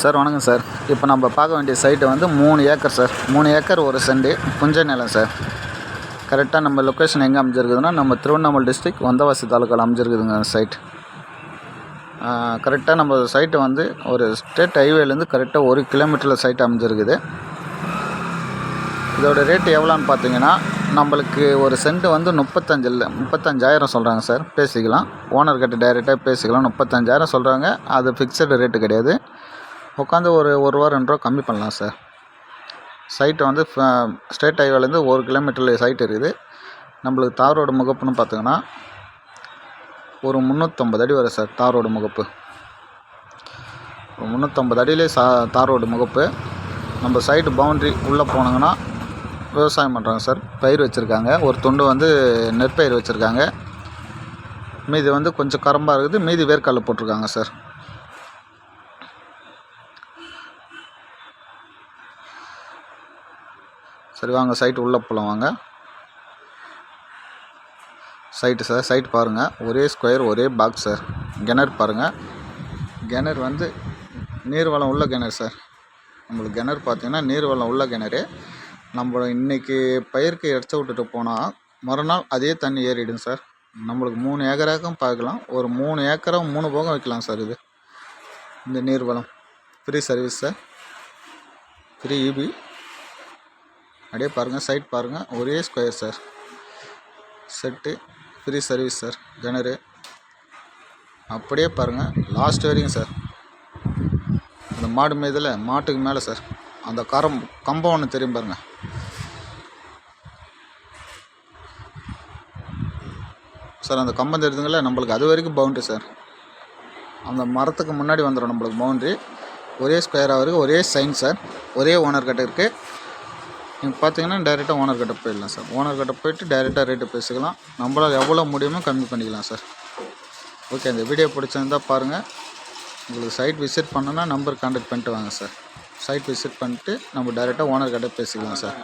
Sir வணக்கம் sir. இப்போ நம்ம பார்க்க வேண்டிய சைட்டு வந்து மூணு ஏக்கர் சார். மூணு ஏக்கர் ஒரு செண்டு புஞ்ச நிலம் சார். கரெக்டாக நம்ம லொக்கேஷன் எங்கே அமைஞ்சிருக்குதுன்னா நம்ம திருவண்ணாமலை டிஸ்ட்ரிக் வந்தவாசி தாலுக்காவில் அமைஞ்சிருக்குதுங்க சைட் கரெக்டாக நம்ம சைட்டு வந்து ஒரு ஸ்டேட் ஹைவேலேருந்து கரெக்டாக ஒரு கிலோமீட்டரில் சைட் அமைஞ்சிருக்குது. இதோட ரேட் எவ்வளோன்னு பார்த்தீங்கன்னா நம்மளுக்கு ஒரு சென்ட் வந்து முப்பத்தஞ்சு இல்லை முப்பத்தஞ்சாயிரம் சொல்கிறாங்க சார். பேசிக்கலாம். ஓனர்கிட்ட டைரெக்டாக பேசிக்கலாம். முப்பத்தஞ்சாயிரம் சொல்கிறாங்க அது ஃபிக்ஸடு ரேட்டு கிடையாது. உட்காந்து ஒரு ஒரு ரூபா ரெண்டு ரூபா கம்மி பண்ணலாம் சார் சைட்டு வந்து ஸ்டேட் ஹைவேலேருந்து ஒரு கிலோமீட்டரில் சைட் இருக்குது. நம்மளுக்கு தார் ரோடு முகப்புன்னு பார்த்தீங்கன்னா ஒரு முந்நூற்றம்பது அடி வரும் சார் தார் ரோடு முகப்பு. ஒரு முந்நூற்றம்பது அடியிலே சா தார் ரோடு முகப்பு. நம்ம சைடு பவுண்ட்ரி உள்ளே போனாங்கன்னா விவசாயம் பண்ணுறாங்க சார் பயிர் வச்சுருக்காங்க. ஒரு துண்டு வந்து நெற்பயிர் வச்சுருக்காங்க. மீதி வந்து கொஞ்சம் கரம்பாக இருக்குது. மீதி வேர்க்கால் போட்டிருக்காங்க சார் சரி வாங்க சைட்டு உள்ளே போகலாம் வாங்க. சைட்டு சார் சைட் பாருங்கள் ஒரே ஸ்கொயர் ஒரே பாக்ஸ் சார் கிணறு பாருங்கள் கிணறு வந்து நீர்வளம் உள்ள கிணறு சார் நம்மளுக்கு கிணறு பார்த்தீங்கன்னா நீர்வளம் உள்ள கிணறு. நம்ம இன்றைக்கி பயிருக்கு எடுத்து விட்டுட்டு போனால் மறுநாள் அதே தண்ணி ஏறிடும் சார் நம்மளுக்கு மூணு ஏக்கராக்கும் பார்க்கலாம். ஒரு மூணு ஏக்கரும் மூணு போகம் வைக்கலாம் சார் இது. இந்த நீர்வளம் free service sir free EB அப்படியே பாருங்கள் சைட் பாருங்கள் ஒரே square sir set free service sir கிணறு அப்படியே பாருங்கள் லாஸ்ட் வரைக்கும் சார் அந்த மாடு மீதில் மாட்டுக்கு மேலே சார் அந்த கரம் கம்பம் ஒன்று தெரியும் பாருங்கள் சார் அந்த கம்பம் தெரியுதுங்கள? நம்மளுக்கு அது வரைக்கும் பவுண்ட்ரி சார் அந்த மரத்துக்கு முன்னாடி வந்துடும் நம்மளுக்கு பவுண்ட்ரி ஒரே ஸ்கொயராக வரைக்கும் ஒரே சைன் சார் ஒரே ஓனர் கிட்ட இருக்குது நீங்கள் பார்த்தீங்கன்னா டேரெக்டாக ஓனர்கிட்ட போயிடலாம் சார் ஓனர்கிட்ட போயிட்டு டேரெக்டாக ரேட்டு பேசிக்கலாம். நம்மளால் எவ்வளோ முடியுமோ கம்மி பண்ணிக்கலாம் சார் ஓகே இந்த வீடியோ பிடிச்சிருந்தா பாருங்கள் உங்களுக்கு சைட் விசிட் பண்ணோன்னா நம்பர் கான்டாக்ட் பண்ணிட்டு வாங்க சார் சைட் விசிட் பண்ணிட்டு நம்ம டேரெக்டாக ஓனர்கிட்ட பேசிக்கலாம் சார்